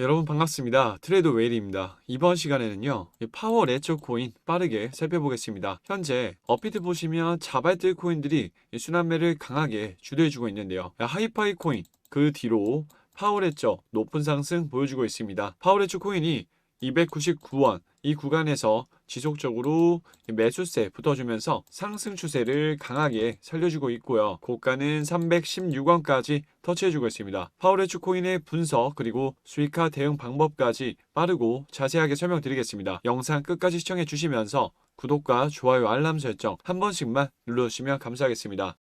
여러분 반갑습니다. 트레이드 웨일입니다. 이번 시간에는요, 이 파워 레처 코인 빠르게 살펴보겠습니다. 현재 어피트 보시면 자발들 코인들이 이 순환매를 강하게 주도해주고 있는데요. 하이파이 코인 그 뒤로 파워 레처 높은 상승 보여주고 있습니다. 파워 레처 코인이 299원 이 구간에서 지속적으로 매수세 붙어주면서 상승 추세를 강하게 살려주고 있고요. 고가는 316원까지 터치해주고 있습니다. 파워레츠 코인의 분석 그리고 수익화 대응 방법까지 빠르고 자세하게 설명드리겠습니다. 영상 끝까지 시청해 주시면서 구독과 좋아요 알람 설정 한 번씩만 눌러주시면 감사하겠습니다.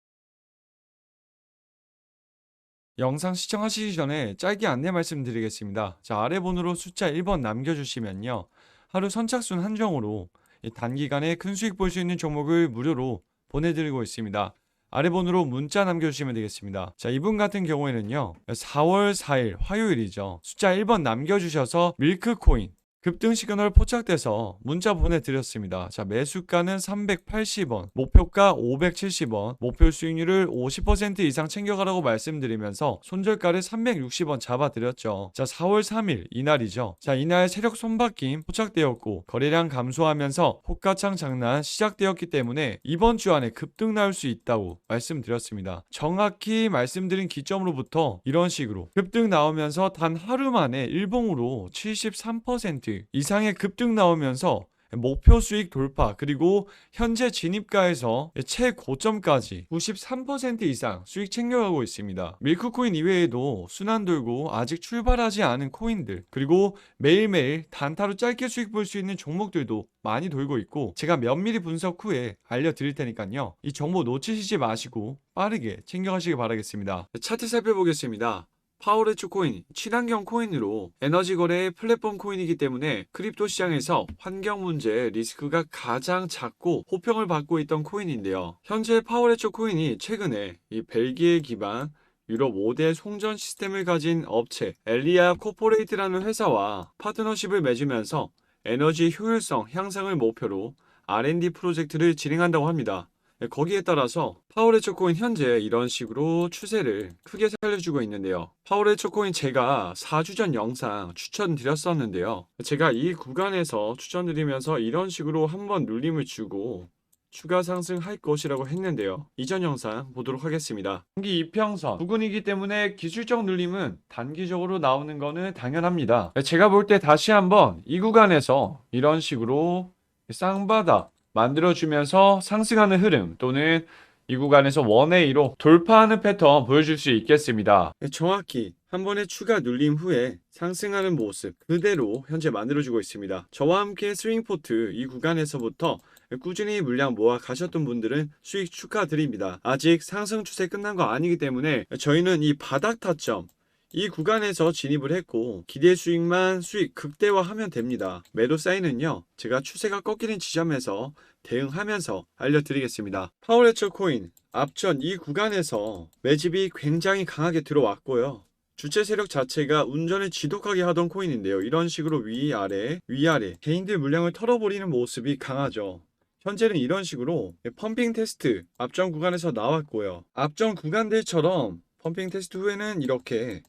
영상 시청하시기 전에 짧게 안내 말씀드리겠습니다. 자, 아래 번호로 숫자 1번 남겨주시면요. 하루 선착순 한정으로 이 단기간에 큰 수익 볼 수 있는 종목을 무료로 보내드리고 있습니다. 아래 번호로 문자 남겨주시면 되겠습니다. 자, 이분 같은 경우에는요. 4월 4일 화요일이죠. 숫자 1번 남겨주셔서 밀크코인 급등 시그널 포착돼서 문자 보내드렸습니다. 자, 매수가는 380원, 목표가 570원, 목표 수익률을 50% 이상 챙겨가라고 말씀드리면서 손절가를 360원 잡아드렸죠. 자, 4월 3일 이날이죠. 자, 이날 세력 손바뀜 포착되었고 거래량 감소하면서 호가창 장난 시작되었기 때문에 이번 주 안에 급등 나올 수 있다고 말씀드렸습니다. 정확히 말씀드린 기점으로부터 이런 식으로 급등 나오면서 단 하루 만에 일봉으로 73% 이상의 급등 나오면서 목표 수익 돌파 그리고 현재 진입가에서 최고점까지 93% 이상 수익 챙겨가고 있습니다. 밀크코인 이외에도 순환 돌고 아직 출발하지 않은 코인들 그리고 매일매일 단타로 짧게 수익 볼 수 있는 종목들도 많이 돌고 있고 제가 면밀히 분석 후에 알려드릴 테니까요. 이 정보 놓치시지 마시고 빠르게 챙겨가시기 바라겠습니다. 차트 살펴보겠습니다. 파워레츠 코인, 친환경 코인으로 에너지 거래의 플랫폼 코인이기 때문에 크립토 시장에서 환경 문제 리스크가 가장 작고 호평을 받고 있던 코인인데요. 현재 파워레츠 코인이 최근에 이 벨기에 기반 유럽 5대 송전 시스템을 가진 업체 엘리아 코퍼레이트라는 회사와 파트너십을 맺으면서 에너지 효율성 향상을 목표로 R&D 프로젝트를 진행한다고 합니다. 네, 거기에 따라서 파워레처 코인 현재 이런 식으로 추세를 크게 살려주고 있는데요. 파워레처 코인 제가 4주 전 영상 추천드렸었는데요. 제가 이 구간에서 추천드리면서 이런 식으로 한번 눌림을 주고 추가 상승할 것이라고 했는데요. 이전 영상 보도록 하겠습니다. 단기 이평선 부근이기 때문에 기술적 눌림은 단기적으로 나오는 거는 당연합니다. 제가 볼 때 다시 한번 이 구간에서 이런 식으로 쌍바닥 만들어주면서 상승하는 흐름 또는 이 구간에서 원의 2로 돌파하는 패턴 보여줄 수 있겠습니다. 정확히 한 번의 추가 눌림 후에 상승하는 모습 그대로 현재 만들어주고 있습니다. 저와 함께 스윙포트 이 구간에서부터 꾸준히 물량 모아 가셨던 분들은 수익 축하드립니다. 아직 상승 추세 끝난 거 아니기 때문에 저희는 이 바닥 타점 이 구간에서 진입을 했고 기대 수익만 수익 극대화하면 됩니다. 매도 사인은요. 제가 추세가 꺾이는 지점에서 대응하면서 알려드리겠습니다. 파워레처 코인 앞전 이 구간에서 매집이 굉장히 강하게 들어왔고요. 주체 세력 자체가 운전을 지독하게 하던 코인인데요. 이런 식으로 위아래 위아래 개인들 물량을 털어버리는 모습이 강하죠. 현재는 이런 식으로 펌핑 테스트 앞전 구간에서 나왔고요. 앞전 구간들처럼 펌핑 테스트 후에는 이렇게 네,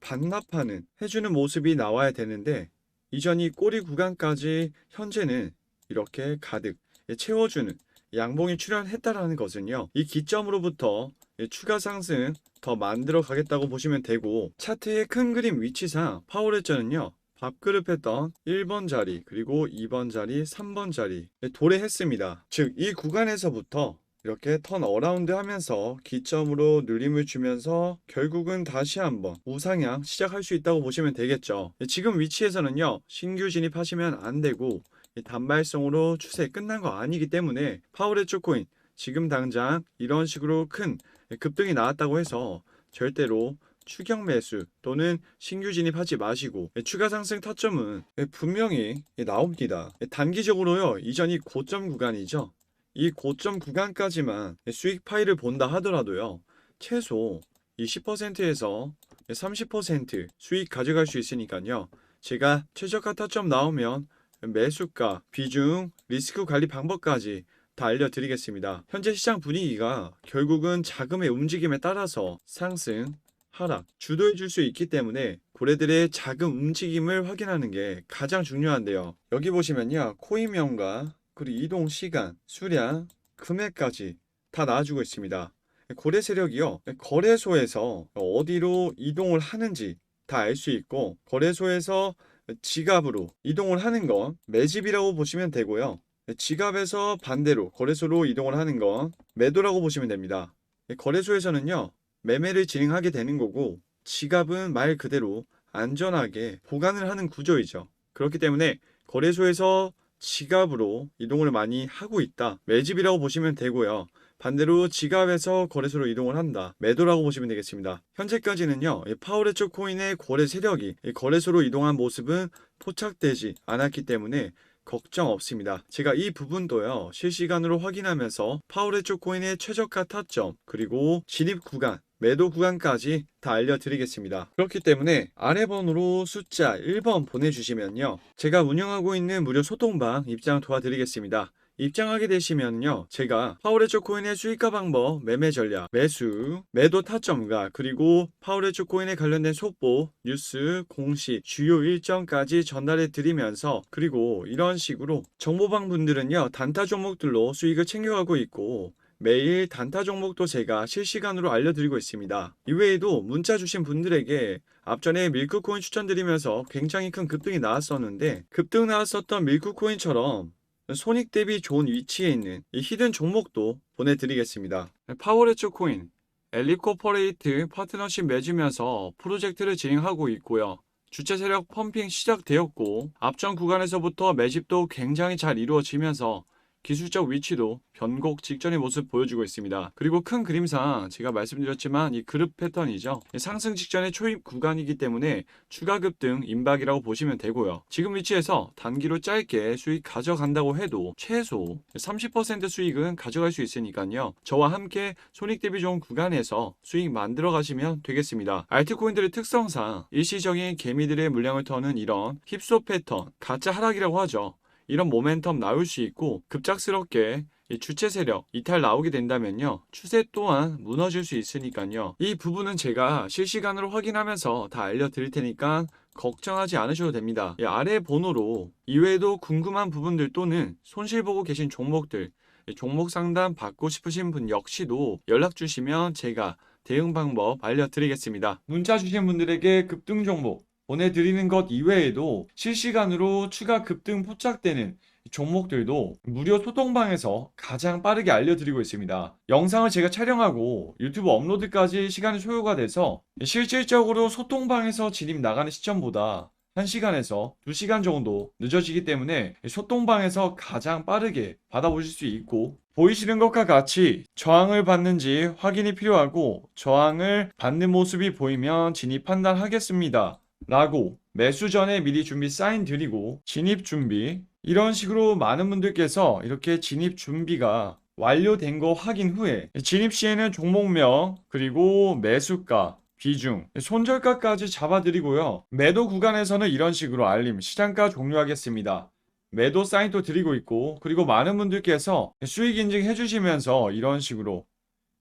반납하는 해주는 모습이 나와야 되는데 이전이 꼬리 구간까지 현재는 이렇게 가득 예, 채워주는 양봉이 출현했다라는 것은요. 이 기점으로부터 예, 추가 상승 더 만들어 가겠다고 보시면 되고 차트의 큰 그림 위치상 파워레저는요. 밥그릇 했던 1번 자리 그리고 2번 자리 3번 자리 예, 도래했습니다. 즉 이 구간에서부터 이렇게 턴 어라운드 하면서 기점으로 눌림을 주면서 결국은 다시 한번 우상향 시작할 수 있다고 보시면 되겠죠. 지금 위치에서는요, 신규 진입하시면 안 되고 단발성으로 추세 끝난 거 아니기 때문에 파워레츠 코인 지금 당장 이런 식으로 큰 급등이 나왔다고 해서 절대로 추격 매수 또는 신규 진입하지 마시고 추가 상승 타점은 분명히 나옵니다. 단기적으로요, 이전이 고점 구간이죠. 이 고점 구간까지만 수익 파일을 본다 하더라도요. 최소 이 10%에서 30% 수익 가져갈 수 있으니까요. 제가 최저가 타점 나오면 매수가, 비중, 리스크 관리 방법까지 다 알려드리겠습니다. 현재 시장 분위기가 결국은 자금의 움직임에 따라서 상승, 하락, 주도해 줄 수 있기 때문에 고래들의 작은 움직임을 확인하는 게 가장 중요한데요. 여기 보시면요. 코인명과 그리고 이동 시간, 수량, 금액까지 다 나와주고 있습니다. 고래 세력이요. 거래소에서 어디로 이동을 하는지 다 알 수 있고 거래소에서 지갑으로 이동을 하는 건 매집이라고 보시면 되고요. 지갑에서 반대로 거래소로 이동을 하는 건 매도라고 보시면 됩니다. 거래소에서는요. 매매를 진행하게 되는 거고 지갑은 말 그대로 안전하게 보관을 하는 구조이죠. 그렇기 때문에 거래소에서 지갑으로 이동을 많이 하고 있다. 매집이라고 보시면 되고요. 반대로 지갑에서 거래소로 이동을 한다. 매도라고 보시면 되겠습니다. 현재까지는요, 이 파워레초 코인의 거래 세력이 이 거래소로 이동한 모습은 포착되지 않았기 때문에 걱정 없습니다. 제가 이 부분도요, 실시간으로 확인하면서 파워레초 코인의 최저가 타점, 그리고 진입 구간, 매도 구간까지 다 알려드리겠습니다. 그렇기 때문에 아래 번호로 숫자 1번 보내주시면요. 제가 운영하고 있는 무료 소통방 입장 도와드리겠습니다. 입장하게 되시면요. 제가 파워레초 코인의 수익화 방법, 매매 전략, 매수, 매도 타점과 그리고 파워레초 코인에 관련된 속보, 뉴스, 공시, 주요 일정까지 전달해 드리면서 그리고 이런 식으로 정보방 분들은요. 단타 종목들로 수익을 챙겨가고 있고 매일 단타 종목도 제가 실시간으로 알려드리고 있습니다. 이외에도 문자 주신 분들에게 앞전에 밀크코인 추천드리면서 굉장히 큰 급등이 나왔었는데 급등 나왔었던 밀크코인처럼 손익 대비 좋은 위치에 있는 이 히든 종목도 보내드리겠습니다. 파워레츠 코인, 엘리코퍼레이트 파트너십 맺으면서 프로젝트를 진행하고 있고요. 주체 세력 펌핑 시작되었고 앞전 구간에서부터 매집도 굉장히 잘 이루어지면서 기술적 위치도 변곡 직전의 모습 보여주고 있습니다. 그리고 큰 그림상 제가 말씀드렸지만 이 그룹 패턴이죠. 상승 직전의 초입 구간이기 때문에 추가 급등 임박이라고 보시면 되고요. 지금 위치에서 단기로 짧게 수익 가져간다고 해도 최소 30% 수익은 가져갈 수 있으니까요. 저와 함께 손익 대비 좋은 구간에서 수익 만들어 가시면 되겠습니다. 알트코인들의 특성상 일시적인 개미들의 물량을 터는 이런 힙소 패턴, 가짜 하락이라고 하죠. 이런 모멘텀 나올 수 있고 급작스럽게 이 주체 세력 이탈 나오게 된다면요. 추세 또한 무너질 수 있으니까요. 이 부분은 제가 실시간으로 확인하면서 다 알려드릴 테니까 걱정하지 않으셔도 됩니다. 이 아래 번호로 이외에도 궁금한 부분들 또는 손실 보고 계신 종목들 이 종목 상담 받고 싶으신 분 역시도 연락 주시면 제가 대응 방법 알려드리겠습니다. 문자 주신 분들에게 급등 종목 보내드리는 것 이외에도 실시간으로 추가 급등 포착되는 종목들도 무료 소통방에서 가장 빠르게 알려드리고 있습니다. 영상을 제가 촬영하고 유튜브 업로드까지 시간이 소요가 돼서 실질적으로 소통방에서 진입 나가는 시점보다 1시간에서 2시간 정도 늦어지기 때문에 소통방에서 가장 빠르게 받아보실 수 있고 보이시는 것과 같이 저항을 받는지 확인이 필요하고 저항을 받는 모습이 보이면 진입 판단하겠습니다. 라고 매수 전에 미리 준비 사인 드리고 진입 준비 이런 식으로 많은 분들께서 이렇게 진입 준비가 완료된 거 확인 후에 진입 시에는 종목명 그리고 매수가 비중, 손절가까지 잡아드리고요. 매도 구간에서는 이런 식으로 알림, 시장가 종료하겠습니다. 매도 사인도 드리고 있고 그리고 많은 분들께서 수익 인증 해 주시면서 이런 식으로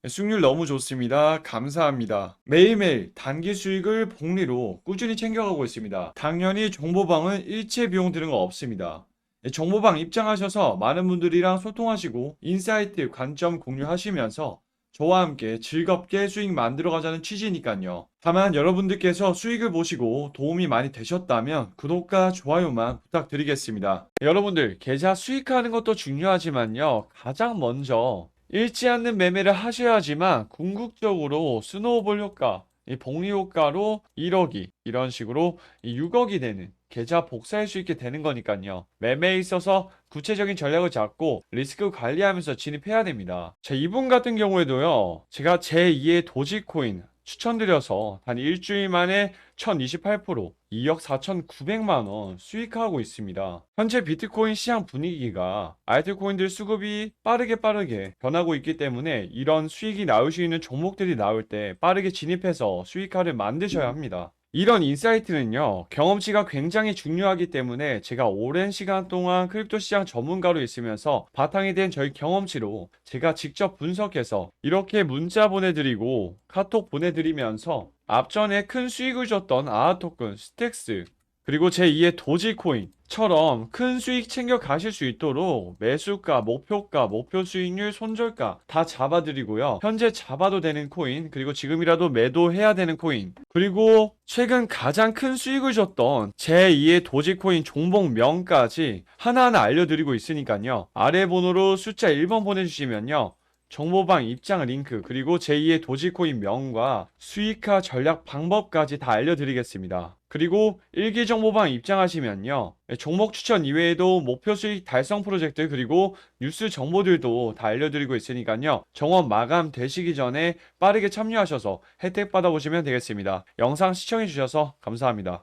수익률 너무 좋습니다. 감사합니다. 매일매일 단기 수익을 복리로 꾸준히 챙겨가고 있습니다. 당연히 정보방은 일체 비용 드는 거 없습니다. 정보방 입장하셔서 많은 분들이랑 소통하시고 인사이트 관점 공유하시면서 저와 함께 즐겁게 수익 만들어 가자는 취지니까요. 다만 여러분들께서 수익을 보시고 도움이 많이 되셨다면 구독과 좋아요만 부탁드리겠습니다. 여러분들 계좌 수익하는 것도 중요하지만요. 가장 먼저 잃지 않는 매매를 하셔야지만 궁극적으로 스노우볼 효과, 이 복리 효과로 1억이 이런 식으로 6억이 되는 계좌 복사할 수 있게 되는 거니까요. 매매에 있어서 구체적인 전략을 잡고 리스크 관리하면서 진입해야 됩니다. 자, 이분 같은 경우에도요. 제가 제2의 도지코인 추천드려서 단 일주일 만에 1028% 2억 4,900만 원 수익하고 있습니다. 현재 비트코인 시장 분위기가 알트코인들 수급이 빠르게 빠르게 변하고 있기 때문에 이런 수익이 나올 수 있는 종목들이 나올 때 빠르게 진입해서 수익화를 만드셔야 합니다. 이런 인사이트는요, 경험치가 굉장히 중요하기 때문에 제가 오랜 시간 동안 크립토 시장 전문가로 있으면서 바탕이 된 저희 경험치로 제가 직접 분석해서 이렇게 문자 보내드리고 카톡 보내드리면서 앞전에 큰 수익을 줬던 아하토큰, 스택스, 그리고 제2의 도지코인 처럼 큰 수익 챙겨 가실 수 있도록 매수가, 목표가, 목표 수익률, 손절가 다 잡아드리고요. 현재 잡아도 되는 코인, 그리고 지금이라도 매도해야 되는 코인, 그리고 최근 가장 큰 수익을 줬던 제2의 도지코인 종목명까지 하나하나 알려드리고 있으니까요. 아래 번호로 숫자 1번 보내주시면요. 정보방 입장 링크 그리고 제2의 도지코인 명과 수익화 전략 방법까지 다 알려드리겠습니다. 그리고 일기 정보방 입장하시면요. 종목 추천 이외에도 목표 수익 달성 프로젝트 그리고 뉴스 정보들도 다 알려드리고 있으니까요. 정원 마감 되시기 전에 빠르게 참여하셔서 혜택 받아보시면 되겠습니다. 영상 시청해주셔서 감사합니다.